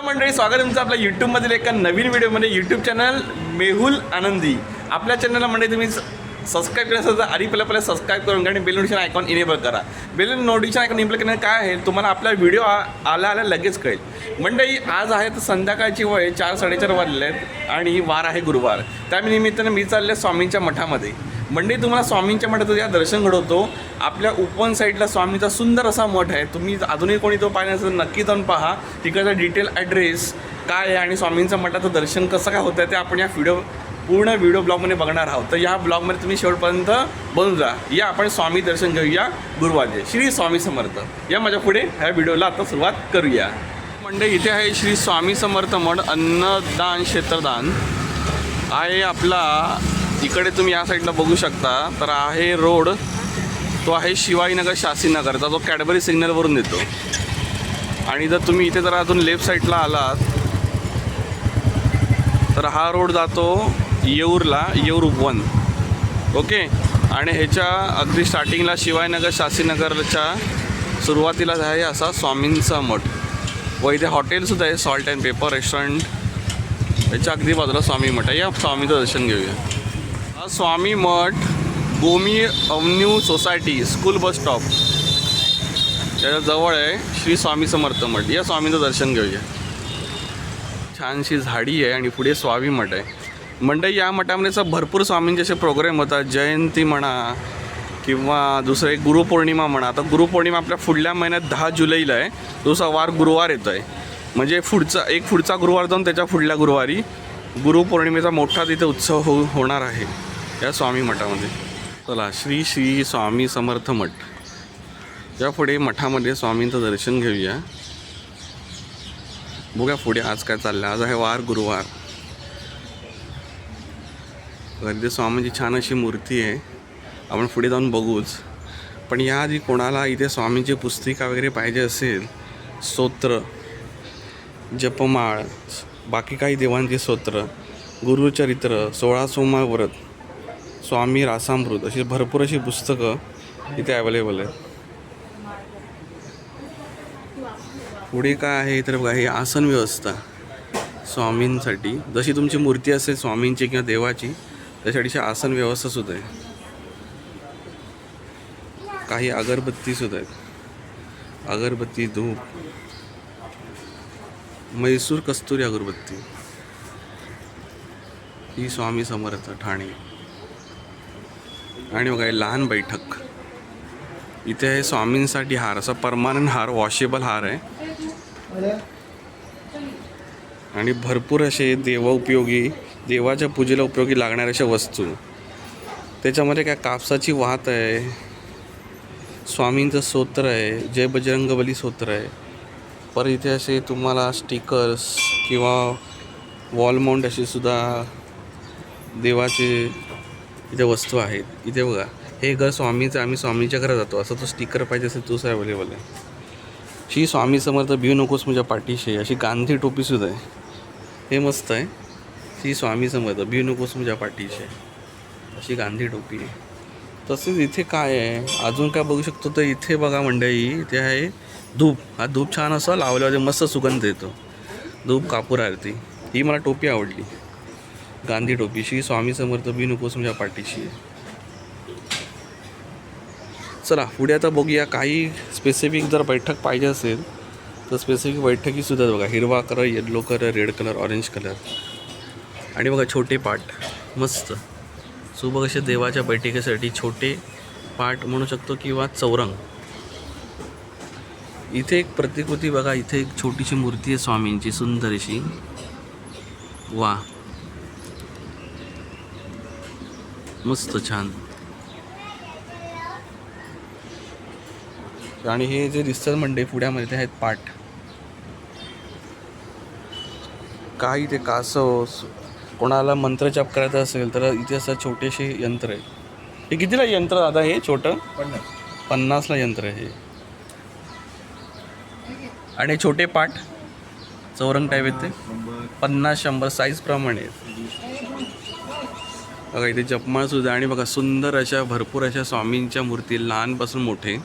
Hello मंडळी स्वागत तुमचं आपल्या यूट्यूबमधील एका नवीन व्हिडिओमध्ये. यूट्यूब चॅनल मेहुल आनंदी. आपल्या चॅनलला म्हणजे तुम्ही सबस्क्राईब केलं असेल तर आधी पहिल्या पहिल्या सबस्क्राईब करून घ्या आणि बेल नोटिफिकेशन आयकॉन इनेबल करा. बेल नोटिफिकेशन आयकॉन इनेबल केल्याने काय आहे? तुम्हाला आपला व्हिडिओ आला आला लगेच कळेल. मंडळी आज आहे तर संध्याकाळची वय चार साडेचार वाजले आहेत आणि वार आहे गुरुवार. त्या निमित्तानं मी चालले स्वामींच्या मठामध्ये. मंडळी तुम्हाला स्वामींच्या मठाचं या दर्शन घडवतो. आपल्या उपवन साईडला स्वामींचा सुंदर असा मठ आहे. तुम्ही अजूनही कोणी तो पाहिजे असेल तर नक्की जाऊन पहा. तिकडचा डिटेल ॲड्रेस काय आहे आणि स्वामींच्या मठाचं दर्शन कसं काय होतं ते आपण या व्हिडिओ पूर्ण व्हिडिओ ब्लॉगमध्ये बघणार आहोत. तर या ब्लॉगमध्ये तुम्ही शेवटपर्यंत बनून जा. या आपण स्वामी दर्शन घेऊया गुरुवारचे श्री स्वामी समर्थ. या माझ्या पुढे ह्या व्हिडिओला आता सुरुवात करूया. म्हणजे इथे आहे श्री स्वामी समर्थ मठ अन्नदान क्षेत्रदान. आहे आपला इकडे तुम्ही या साईडला बघू शकता. तर आहे रोड. तो आहे शिवाजीनगर शास्त्रीनगरचा जो कॅडबरी सिग्नलवरून येतो. आणि जर तुम्ही इथे जर अजून लेफ्ट साईडला आलात तर हा रोड जातो येऊरला येऊर उपवन. ओके आणि ह्याच्या अगदी स्टार्टिंगला शिवाजीनगर शास्त्रीनगरच्या सुरुवातीला आहे असा स्वामींचा मठ. व इथे हॉटेलसुद्धा आहे सॉल्ट अँड पेपर रेस्टॉरंट याच्या अगदी बाजूला स्वामी मठ आहे. या स्वामीचं दर्शन घेऊया. स्वामी मठ Gomi avenue society school bus stop त्याच्याजवळ आहे श्री स्वामी समर्थ मठ. या स्वामीचं दर्शन घेऊया. छानशी झाडी आहे आणि पुढे स्वामी मठ आहे. मंडई या मठामध्ये असं भरपूर स्वामींचे असे प्रोग्राम होतात. जयंती म्हणा किंवा दुसरं एक गुरुपौर्णिमा म्हणा. आता गुरुपौर्णिमा आपल्या पुढल्या महिन्यात दहा जुलैला आहे. दुसरा वार गुरुवार येतो आहे म्हणजे पुढचा एक पुढचा गुरुवार जाऊन त्याच्या पुढल्या गुरुवारी गुरुपौर्णिमेचा मोठा तिथे उत्सव हो होणार आहे. या स्वामी मठामध्ये. चला श्री श्री स्वामी समर्थ मठ. या पुढे मठामध्ये स्वामींचं दर्शन घेऊया. बघा पुढे आज काय चाललं. आज आहे वार गुरुवार. गर्दी स्वामींची छान अशी मूर्ती आहे. आपण पुढे जाऊन बघूच. पण याआधी कोणाला इथे स्वामींची पुस्तिका वगैरे पाहिजे असेल स्तोत्र जपमाळ बाकी काही देवांची स्तोत्र गुरुचरित्र सोळा सोमा व्रत स्वामी रासामृत अशी भरपूर अशी पुस्तकं इथे अवेलेबल आहेत. पुढे काय आहे तर बघा ही आसन व्यवस्था स्वामींसाठी. जशी तुमची मूर्ती असेल स्वामींची किंवा देवाची त्यासाठीची आसन व्यवस्था सुद्धा आहे काही अगरबत्ती सुद्धा आहेत. अगरबत्ती धूप. मैसूर कस्तुरी अगरबत्ती. ही स्वामी समर्थ ठाणे. आणि बघा लहान बैठक. इथे आहे स्वामींसाठी हार असा परमानंट हार वॉशेबल हार आहे. आणि भरपूर असे देव उपयोगी देवाच्या पूजेला उपयोगी लागणाऱ्या अशा वस्तू. त्याच्यामध्ये काय कापसाची वात आहे स्वामींचं स्तोत्र आहे जय बजरंगबली स्तोत्र आहे. पर इथे असे तुम्हाला स्टिकर्स किंवा वॉल माउंट असे सुद्धा देवाचे इथे वस्तू आहेत. इथे बघा. हे घर स्वामीचं आम्ही स्वामीच्या घरात जातो. असं तो स्टिकर पाहिजे असेल तोच अवेलेबल आहे. श्री स्वामी समर्थ भिऊ नकोस माझ्या पाठीशी. अशी गांधी टोपीसुद्धा आहे. हे मस्त आहे. शी स्वामी समर्थ भिऊ नकोस माझ्या पाठीशी. अशी गांधी टोपी आहे. तसेच इथे काय आहे? अजून काय बघू शकतो तर इथे बघा मंडई इथे आहे धूप. हा धूप छान असा लावल्यावर मस्त सुगंध येतो. धूप कापूर आरती. ही मला टोपी आवडली. गांधी टोपीशी स्वामी समर्थ बी नकोस माझ्या पाठीशी. चला पुढे आता बघूया काही स्पेसिफिक जर बैठक पाहिजे असेल तर स्पेसिफिक बैठकीसुद्धा बघा. हिरवा colour yellow colour red colour orange colour. आणि बघा छोटे पाट मस्त. सुबक असे देवाच्या बैठकीसाठी छोटे पाट म्हणू शकतो किंवा चौरंग. इथे एक प्रतिकृती बघा. इथे एक छोटीशी मूर्ती आहे स्वामींची सुंदर अशी वा. मस्त छान. आणि हे जे दिसतात म्हणजे पुण्यामध्ये ते आहेत पाठ काही ते कासव कोणाला मंत्रजाप करायचा असेल तर इथे असं छोटेसे यंत्र आहे. हे कितीला यंत्र दादा हे? छोटं? पन्नासला यंत्र आहे हे. आणि हे छोटे पाठ चौरंग टाईप आहेत ते? पन्नास शंभर साईजप्रमाणे आहेत. बघा इथे जपमाळ सुद्धा आणि बघा सुंदर अशा भरपूर अशा स्वामींच्या मूर्ती लहानपासून मोठे.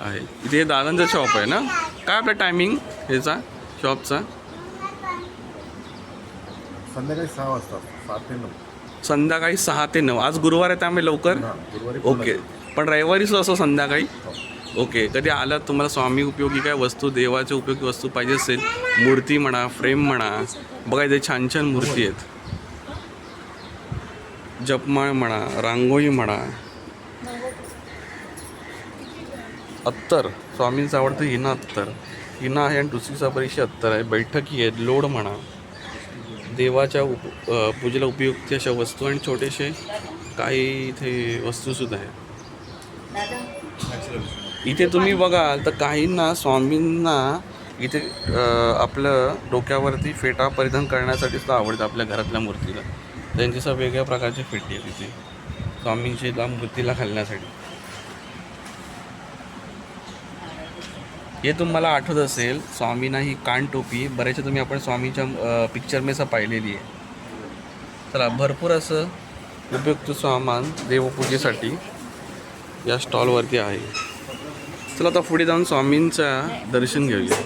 आहे. इथे दादांचा शॉप आहे ना? काय आपलं टायमिंग ह्याचा शॉपचा संध्याकाळी सहा वाजता सात ते नऊ. संध्याकाळी सहा ते नऊ. आज गुरुवार आहे त्यामुळे लवकर? ओके. पण रविवारी सुद्धा असं संध्याकाळी? हो. ओके. कधी आलात तुम्हाला स्वामी उपयोगी काय वस्तू देवाच्या उपयोगी वस्तू पाहिजे असेल? मूर्ती म्हणा फ्रेम म्हणा. बघा इथे छान छान मूर्ती आहेत. जपमाळ म्हणा रांगोळी म्हणा. अत्तर. स्वामींचं आवडतं हिना अत्तर. हिना आहे आणि दुसरीचा परीक्षा अत्तर आहे. बैठकी आहेत लोड म्हणा. देवाच्या उप पूजेला उपयुक्त अशा वस्तू आणि छोटेसे काही इथे वस्तूसुद्धा आहेत. इथे तुम्ही बघाल तर काहींना स्वामींना इथे आपलं डोक्यावरती फेटा परिधान करण्यासाठी सुद्धा आवडतं आपल्या घरातल्या मूर्तीला. त्यांची सुद्धा वेगळ्या प्रकारची फेटी आहे तिथे स्वामींची त्या मूर्तीला घालण्यासाठी. हे तुम्हाला आठवत असेल स्वामींना ही कानटोपी बऱ्याचशा तुम्ही आपण स्वामीच्या पिक्चरमेसा पाहिलेली आहे. चला भरपूर असं उपयुक्त सामान देवपूजेसाठी या स्टॉलवरती आहे. चला आता पुढे जाऊन स्वामींचं दर्शन घेऊया.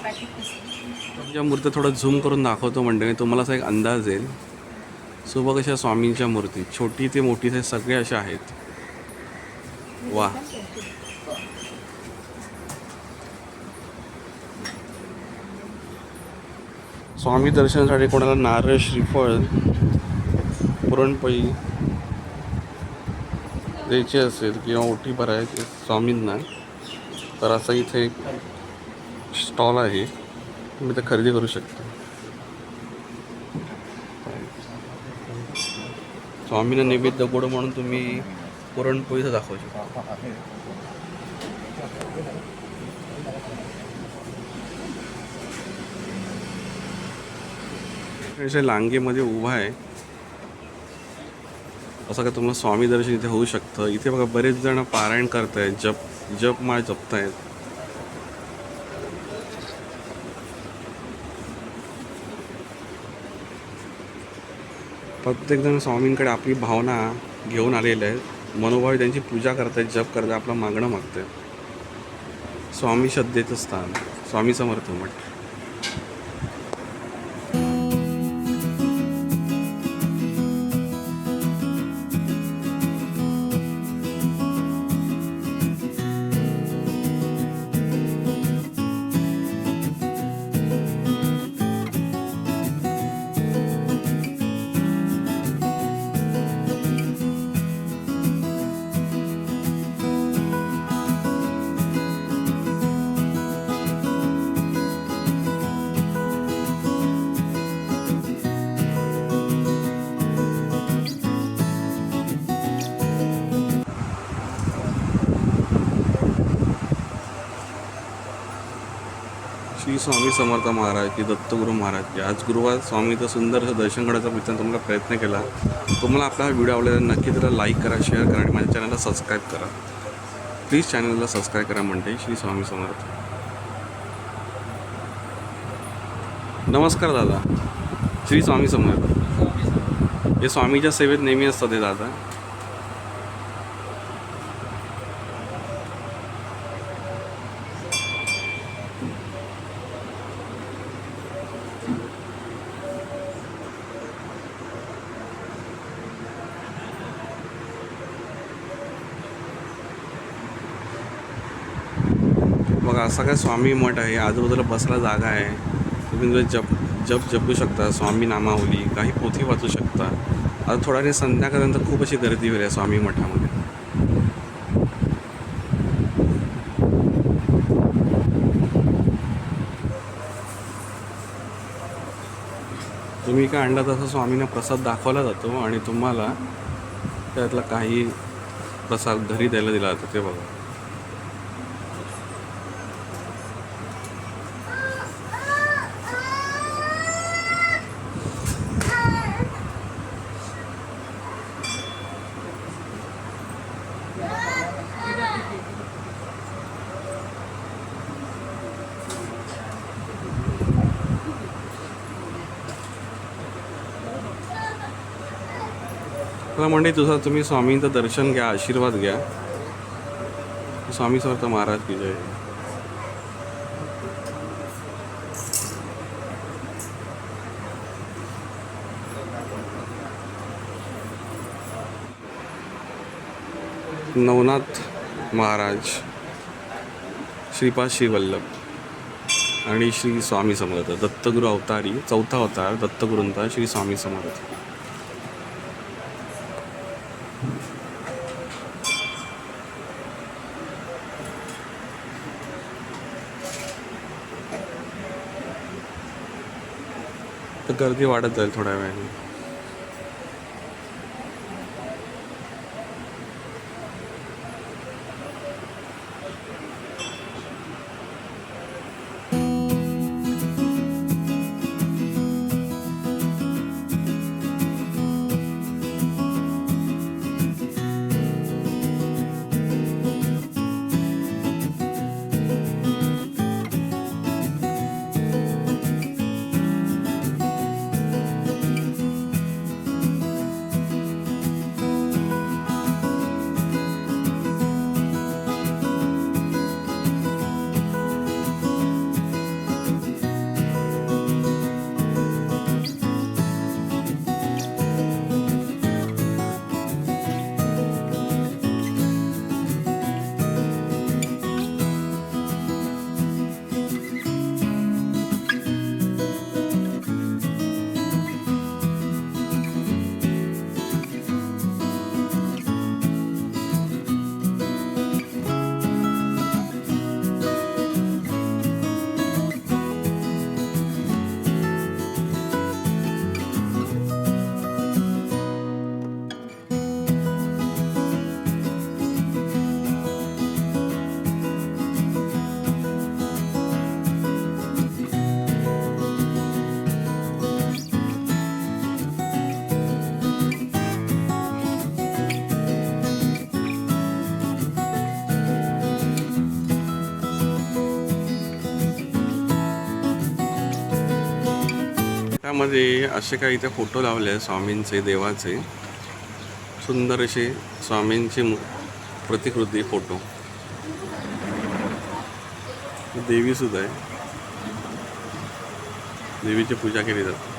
तुमच्या मूर्त्या थोडं झूम करून दाखवतो म्हणजे तुम्हाला असा एक अंदाज येईल. सो बघ अशा स्वामींच्या मूर्ती छोटी ते मोठी ते सगळे अशा आहेत. वा. स्वामी दर्शनासाठी कोणाला नारळ श्रीफळ पुरणपोळी द्यायची असेल किंवा ओटी भरायची स्वामींना तर असा इथे एक स्टॉल आहे. तुम्ही ते खरेदी करू शकता. स्वामींना नैवेद्य गोड म्हणून तुम्ही पुरणपोळीचं दाखवू शकता. लांगेमध्ये उभा आहे. असं का तुम्हाला स्वामी दर्शन इथे होऊ शकतं. इथे बघा बरेच जण पारायण करतायत जप जप माय जपत जपतायत. प्रत्येकजण स्वामींकडे आपली भावना घेऊन आलेले आहेत. मनोभावी त्यांची पूजा करतायत जप करतात आपलं मागणं मागतायत. स्वामी श्रद्धेचं स्थान स्वामी समर्थ मठ. श्री स्वामी समर्थ महाराज की दत्तगुरू महाराज की. आज गुरुवार स्वामीचं सुंदर असं दर्शन घडायचा मित्रांनो तुम्हाला प्रयत्न केला. तुम्हाला आपला हा व्हिडिओ आवडला नक्की त्याला लाईक करा शेअर करा आणि माझ्या चॅनलला सबस्क्राईब करा. प्लीज चॅनलला सबस्क्राईब करा म्हणते श्री स्वामी समर्थ. नमस्कार दादा. श्री स्वामी समर्थ. हे स्वामीच्या सेवेत नेहमी असतात ते दादा. बघा असा काय स्वामी मठ आहे. आजूबाजूला बसायला जागा आहे. तुम्ही जप जप जपू शकता स्वामी नामावली काही पोथी वाचू शकता. आता थोडा वेळ संध्याकाळनंतर खूप अशी गर्दी होईल आहे स्वामी मठामध्ये. तुम्ही काय आणला तसा स्वामींना प्रसाद दाखवला जातो आणि तुम्हाला त्यातला काही प्रसाद घरी द्यायला दिला जातो. ते बघा. मला म्हणजे तुझा तुम्ही स्वामींचं दर्शन घ्या आशीर्वाद घ्या. स्वामी समर्थ महाराज की जय. नवनाथ महाराज श्रीपाद श्री वल्लभ आणि श्री स्वामी समर्थ दत्तगुरु अवतारी चौथा अवतार दत्तगुरूंचा श्री स्वामी समर्थ. गर्दी वाढत जाईल थोड्या वेळाने. त्यामध्ये असे काही इथे फोटो लावले आहे स्वामींचे देवाचे. सुंदर असे स्वामींची प्रतिकृती फोटो. देवी सुद्धा आहे. देवीची पूजा केली जाते.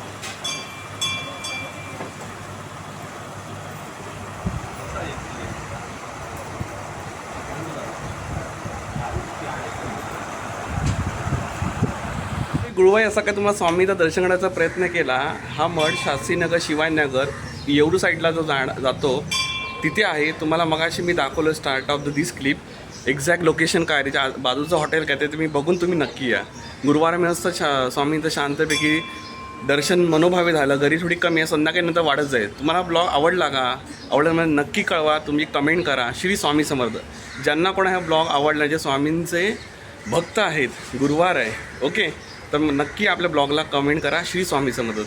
गुळवाई असा काय तुम्हाला स्वामीचं दर्शन करण्याचा प्रयत्न केला हा मठ शास्त्रीनगर शिवाजीनगर येवरू साईडला जो जा जातो तिथे आहे. तुम्हाला मगाशी मी दाखवलं start of the this clip exact location काय त्याच्या बाजूचं हॉटेल काय ते तुम्ही बघून तुम्ही नक्की या. गुरुवार मिळतं शा स्वामींचं शांतपैकी दर्शन मनोभावे झालं. घरी थोडी कमी आहे संध्याकाळी नंतर वाढत जाईल. तुम्हाला ब्लॉग आवडला का? आवडला म्हणजे नक्की कळवा. तुम्ही कमेंट करा. श्री स्वामी समर्थ. ज्यांना कोणा हा ब्लॉग आवडला जे स्वामींचे भक्त आहेत गुरुवार आहे. ओके तर नक्की आपल्या ब्लॉगला कमेंट करा. श्री स्वामी समर्थ.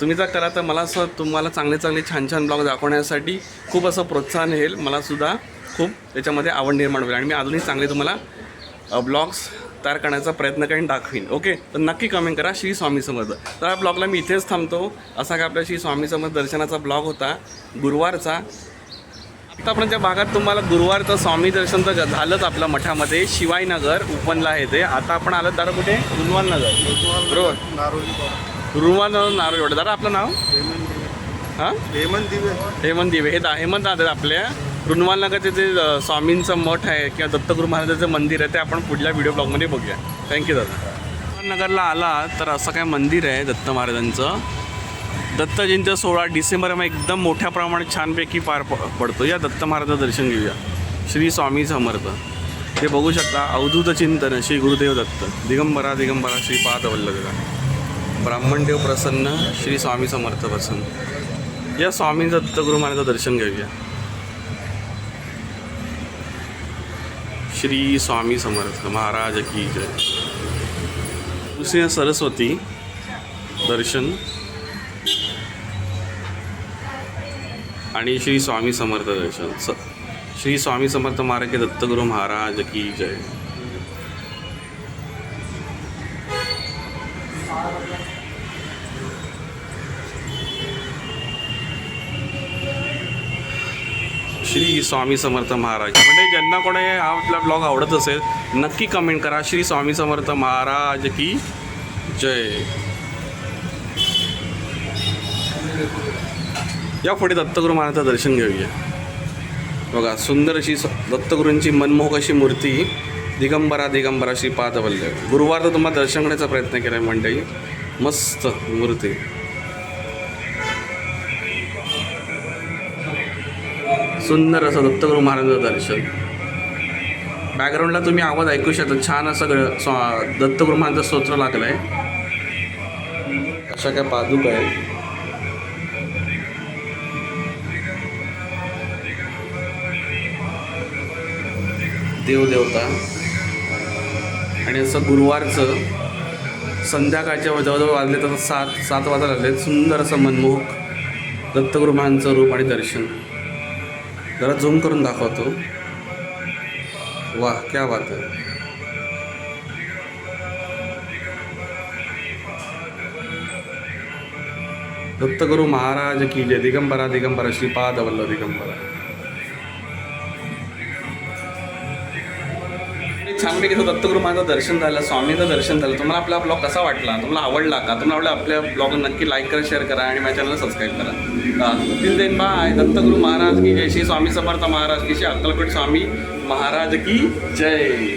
तुम्ही जर करा तर मला असं तुम्हाला चांगले चांगले छान छान ब्लॉग दाखवण्यासाठी खूप असं प्रोत्साहन येईल. मलासुद्धा खूप त्याच्यामध्ये आवड निर्माण होईल. आणि मी अजूनही चांगले तुम्हाला ब्लॉग्स तयार करण्याचा प्रयत्न करेन दाखवीन. ओके? तर नक्की कमेंट करा. श्री स्वामी समर्थ. तर या ब्लॉगला मी इथेच थांबतो. असा का आपल्या श्री स्वामी समर्थ दर्शनाचा ब्लॉग होता गुरुवारचा. आतापर्यंतच्या भागात तुम्हाला गुरुवारचं स्वामी दर्शन तर झालंच आपल्या मठामध्ये. शिवाईनगर उपनला आहे ते. आता आपण आलं दादा कुठे? रुनवाल नगर. बरोबर. रुनवाल नगर नारोड दादा आपलं नाव? हेमंत दिवे. हां? हेमंत दिवे. हेमंत दिवे. हे दा हेमंत दादा आपल्या रुनवाल नगरचे जे स्वामींचं मठ आहे किंवा दत्तगुरू महाराजाचं मंदिर आहे ते आपण पुढल्या व्हिडिओ ब्लॉगमध्ये बघूया. थँक्यू दादा. नगरला आला तर असं काय मंदिर आहे दत्त महाराजांचं? दत्तजींचा सोळा डिसेंबरमध्ये एकदम मोठ्या प्रमाणात छानपैकी पार प पडतो. या दत्त महाराजाचं दर्शन घेऊया. श्री स्वामी समर्थ. ते बघू शकता अवधूत चिंतन श्री गुरुदेव दत्त. दिगंबरा दिगंबरा श्री पादवल्लभा ब्राह्मणदेव प्रसन्न श्री स्वामी समर्थ प्रसन्न. या स्वामी दत्तगुरु महाराजाचं दर्शन घेऊया. श्री स्वामी समर्थ. महाराज की जय. दुसरी सरस्वती दर्शन. आणि श्री स्वामी समर्थ दर्शन. स श्री स्वामी समर्थ महाराज के दत्तगुरु महाराज की जय. श्री स्वामी समर्थ महाराज. म्हणजे ज्यांना कोणी हा आपला ब्लॉग आवडत असेल नक्की कमेंट करा. श्री स्वामी समर्थ महाराज की जय. या पुढे दत्तगुरु महाराजांचं दर्शन घेऊया. बघा सुंदर अशी स- दत्तगुरूंची मनमोहक अशी मूर्ती दिगंबरा दिगंबरा श्रीपाद वल्लभ गुरुवार तर तुम्हाला दर्शन करण्याचा प्रयत्न केला आहे मंडळी. मस्त मूर्ती. सुंदर असं दत्तगुरू महाराजांचं दर्शन बॅकग्राऊंडला तुम्ही आवाज ऐकू शकता. छान असं स्वा- दत्तगुरू महाराजांचं स्तोत्र लागलं आहे अशा काय पादुका आहेत. देवदेवता आणि असं गुरुवारचं संध्याकाळच्या जवळजवळ वाजले तर सात सात वाजता लागले. सुंदर असं मनमोहक दत्तगुरू महांचं रूप आणि दर्शन. जरा झूम करून दाखवतो. वाह क्या बात आहे. दत्तगुरू महाराज की जय. दिगंबरा दिगंबरा श्रीपाद वल्लभ दिगंबरा. छानपैकी असं माझं दर्शन झालं स्वामीचं दर्शन झालं. तुम्हाला आपला ब्लॉग कसा वाटला? तुम्हाला आवडला का? तुम्हाला आवडला आपल्या ब्लॉग नक्की लाईक करा शेअर करा आणि माझ्या चॅनलला सबस्क्राईब करा. Till then bye Dattaguru Maharaj की जय. श्री स्वामी समर्थ महाराज की श्री अक्कलकोट स्वामी महाराज की जय.